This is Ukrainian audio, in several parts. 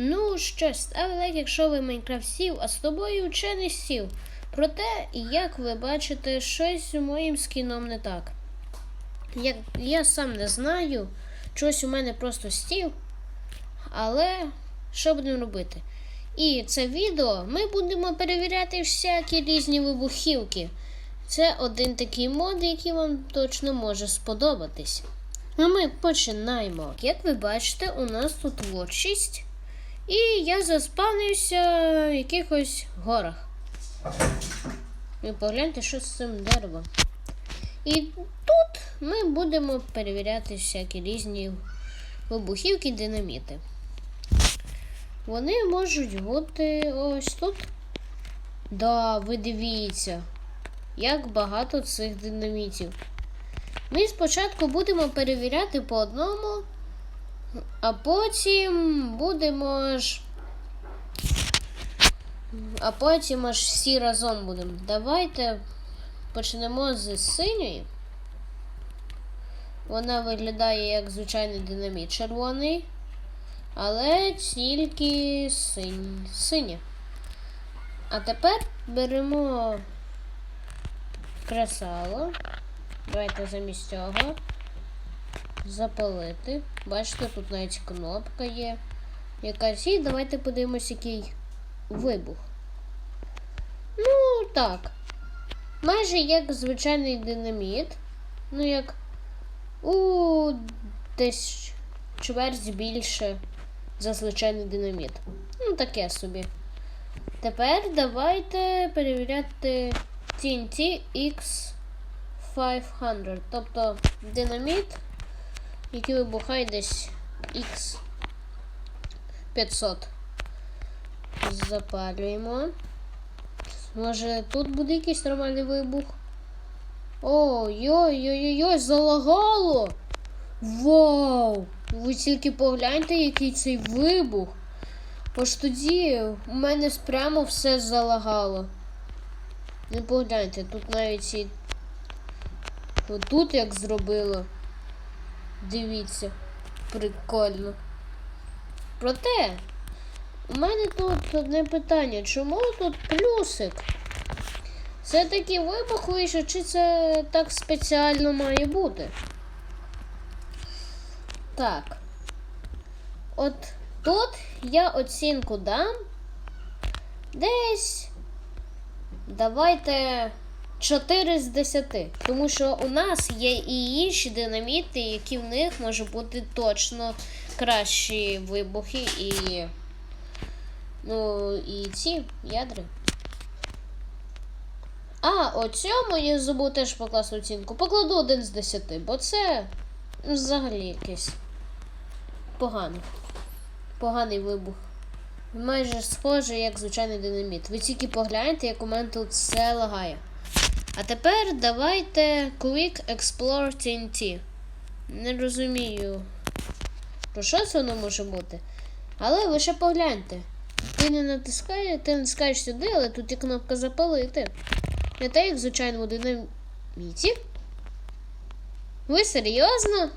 Ну що ж, став якщо ви Майнкрафт сів, а з тобою чи не сів. Проте, як ви бачите, щось з моїм скіном не так. Як я сам не знаю, щось у мене просто стів. Але що будемо робити? І це відео ми будемо перевіряти всякі різні вибухівки. Це один такий мод, який вам точно може сподобатись. Ну, ми починаємо. Як ви бачите, у нас тут творчість. І я заспавнився в якихось горах. І погляньте, що з цим деревом. І тут ми будемо перевіряти всякі різні вибухівки, динаміти. Вони можуть бути ось тут. Да, ви дивіться, як багато цих динамітів. Ми спочатку будемо перевіряти по одному, а потім будемо ж. А потім аж всі разом будемо. Давайте почнемо з синьої. Вона виглядає як звичайний динаміт червоний, але тільки синь... синя. А тепер беремо кресало. Давайте замість цього запалити. Бачите, тут навіть кнопка є. Якась і давайте подивимось, який вибух. Ну, так. Майже як звичайний динаміт. Ну, як у десь чверть більше за звичайний динаміт. Ну, таке собі. Тепер давайте перевіряти TNT X 500. Тобто динаміт, який вибухає десь X 500. Запалюємо. Може тут буде якийсь нормальний вибух? Ой-ой-ой-ой, залагало! Вау! Ви тільки погляньте, який цей вибух. Ось тоді у мене прямо все залагало. Не погляньте, тут навіть і тут як зробило. Дивіться, прикольно. Проте, у мене тут одне питання. Чому тут плюсик? Це такий вибух вийшов, чи це так спеціально має бути? Так. От тут я оцінку дам. Десь. Давайте 4 з 10. Тому що у нас є і інші динаміти, які в них може бути точно кращі вибухи і. Ну, і ці ядри. А, о цьому я забув теж покласти оцінку. Покладу 1 з 10, бо це взагалі якийсь поганий. Поганий вибух. Майже схожий, як звичайний динаміт. Ви тільки погляньте, як у мене тут все лагає. А тепер давайте Quick Explore TNT. Не розумію, про що це воно може бути. Але ви ще погляньте. Ти не натискаєш, ти натискаєш сюди, але тут є кнопка запалити. Не те, як в звичайному динаміті. Ви серйозно?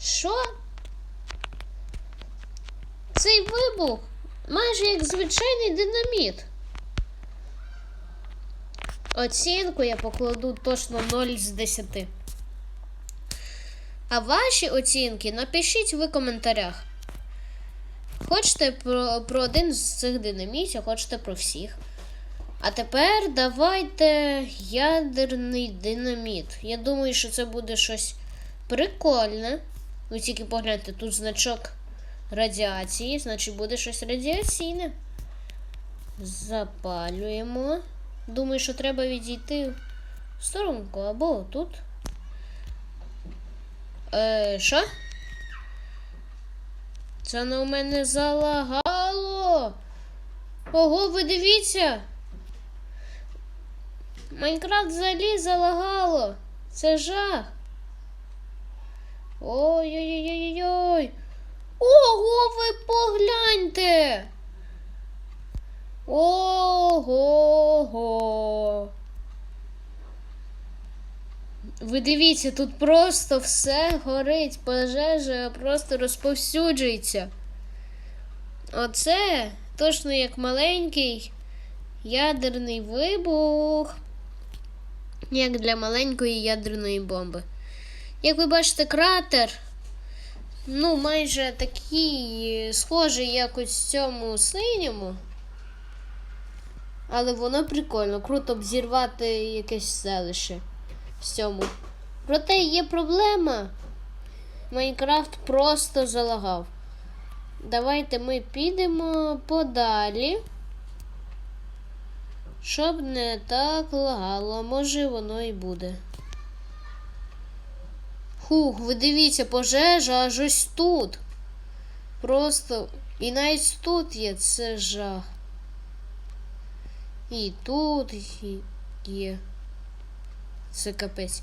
Що? Цей вибух майже як звичайний динаміт. Оцінку я покладу точно 0 з 10. А ваші оцінки напишіть в коментарях. Хочете про, про один з цих динамітів, хочете про всіх. А тепер давайте ядерний динаміт. Я думаю, що це буде щось прикольне. Ви тільки погляньте, тут значок радіації, значить буде щось радіаційне. Запалюємо. Думаю, що треба відійти в сторонку або тут. Е, що? Це на мене залагало. Ого, ви дивіться. Майнкрафт взагалі залагало. Це жах. Ой-ой-ой-ой-ой. Ого, ви погляньте. Ого. Ви дивіться, тут просто все горить, пожежа просто розповсюджується. Оце точно як маленький ядерний вибух. Як для маленької ядерної бомби. Як ви бачите, кратер, ну, майже такий схожий якось в цьому синьому. Але воно прикольно, круто б зірвати якесь селище в. Проте є проблема. Майнкрафт просто залагав. Давайте ми підемо подалі. Щоб не так лагало, може воно і буде. Хух, ви дивіться, пожежа аж ось тут. Просто. І навіть тут є це жах. І тут є. Це капець.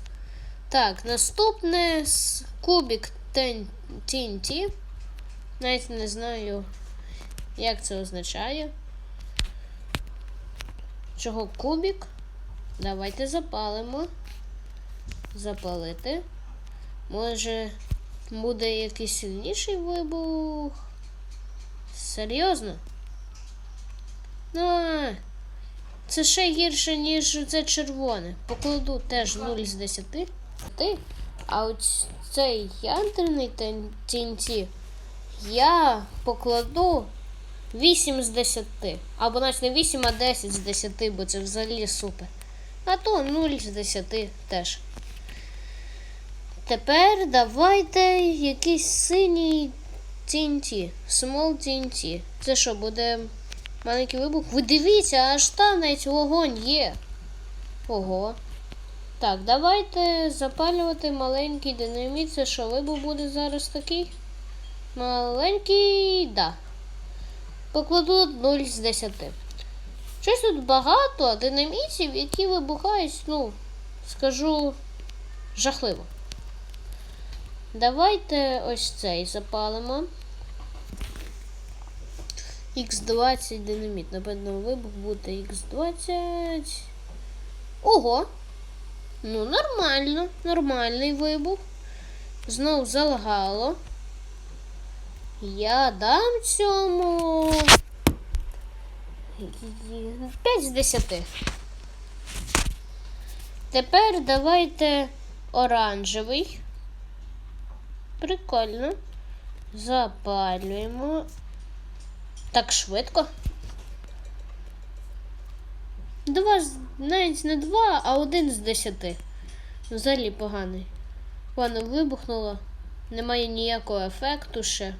Так, наступне кубик TNT. Навіть не знаю, як це означає. Чого кубик? Давайте запалимо. Запалити. Може, буде якийсь сильніший вибух? Серйозно? Ну, це ще гірше, ніж це червоне. Покладу теж 0 з 10. Ти? А от цей ядерний TNT я покладу 8 з 10. Або навіть не 8, а 10 з 10, бо це взагалі супер. А то 0 з 10 теж. Тепер давайте якийсь синій TNT. Small TNT. Це що, буде маленький вибух? Ви дивіться, аж там навіть вогонь є. Ого. Так, давайте запалювати маленький динаміт. Це що, вибух буде зараз такий? Маленький, да. Покладу 0 з 10. Щось тут багато динамітів, які вибухають, ну, скажу, жахливо. Давайте ось цей запалимо. Х20 динаміт. Напевно, вибух буде Х20. Ого! Ну, нормально, нормальний вибух. Знов залагало. Я дам цьому 5 з 10. Тепер давайте оранжевий. Прикольно. Запалюємо. Так швидко. Два, з- навіть не два, а один з десяти. Взагалі поганий. Ладно, вибухнуло. Немає ніякого ефекту ще.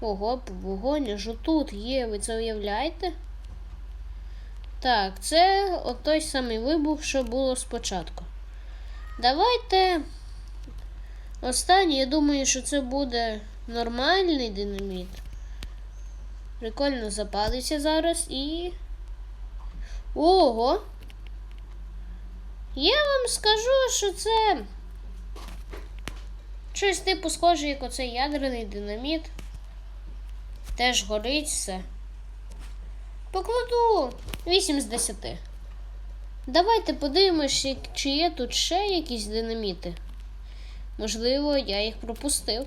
Ого, вогонь аж отут є, ви це уявляєте? Так, це от той самий вибух, що було спочатку. Давайте. Останній, я думаю, що це буде нормальний динаміт. Прикольно запалиться зараз і. Ого! Я вам скажу, що це щось типу схоже, як оцей ядерний динаміт. Теж горить все. Покладу 8 з 10. Давайте подивимось, чи є тут ще якісь динаміти. Можливо, я їх пропустив.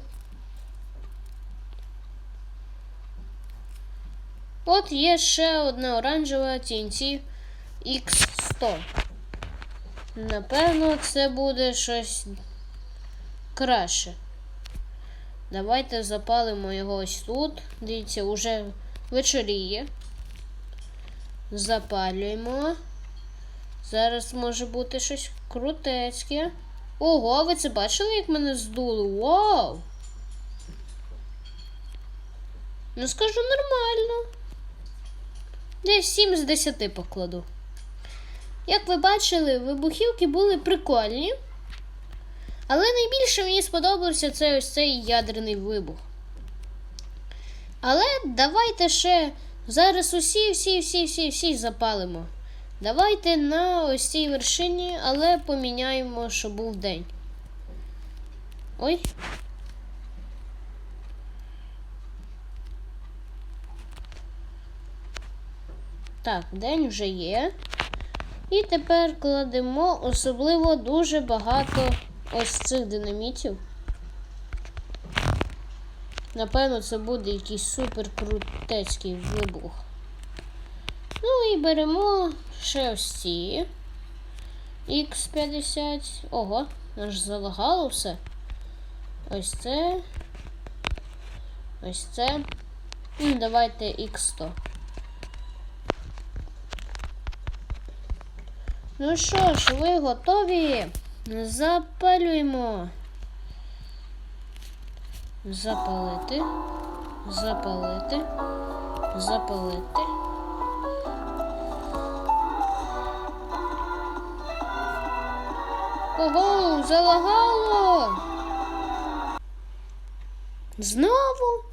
От є ще одна оранжева TNT X100. Напевно, це буде щось краще. Давайте запалимо його ось тут. Дивіться, уже вечоріє. Запалюємо. Зараз може бути щось крутецьке. Ого, ви це бачили, як мене здуло? Вау! Ну, скажу нормально. Десь 7 з 10 покладу. Як ви бачили, вибухівки були прикольні. Але найбільше мені сподобався це ось цей ядерний вибух. Але давайте ще зараз усі, всі, всі, всі, всі запалимо. Давайте на ось цій вершині, але поміняємо, щоб був день. Ой. Так, день вже є. І тепер кладемо особливо дуже багато ось цих динамітів. Напевно, це буде якийсь супер крутецький вибух. Ну і беремо ще ось ці. X50. Ого, аж залагало все. Ось це. Ось це. І давайте X100. Ну що ж, ви готові? Запалюємо. Запалити. Запалити. Запалити. Ого, залагало. Знову?